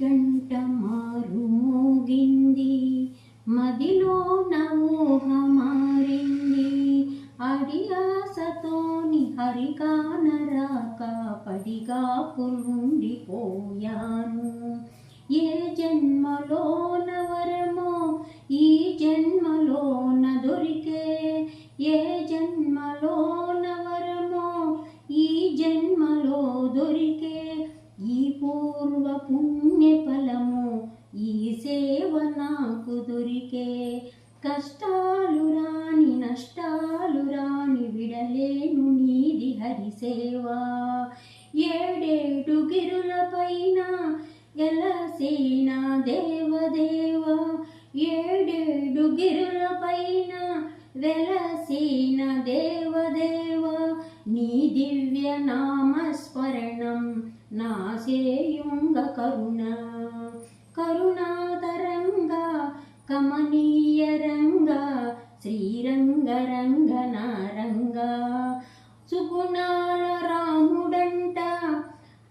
గంట మారు మోగింది మదిలో నవోహ మారింది అడియాసతోని హరికానరాక పడిగా ఉండిపోయాను ఏ జన్మలోన వరమో ఈ జన్మలో దొరికే ఏ జన్మలో పుణ్యఫలము ఈ సేవ నాకు దొరికే. కష్టాలు రాని నష్టాలు రాని విడలేను నీది హరిసేవా ఏడేడు గిరుల పైన ఎలసేన దేవదేవ. ఏడేడు గిరుల పైన వెలసేన దేవదేవ. నీ దివ్య నామస్మరణం నాసేయుంగ కరుణ కరుణాతరంగా కమనీయ రంగ శ్రీరంగ రంగ సుగుణాల రాముడంట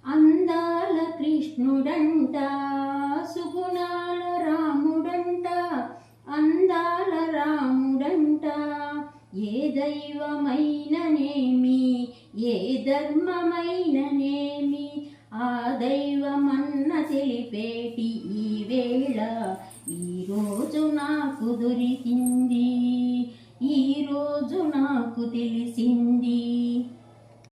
అందాల కృష్ణుడంట. సుగుణాల రాముడంట అందాల రాముడంట ఏ దైవమైననేమి ఏ ధర్మమైననేమి ఆ దైవమన్న తెలిపేటి ఈ వేళ ఈరోజు నాకు దొరికింది. ఈరోజు నాకు తెలిసింది.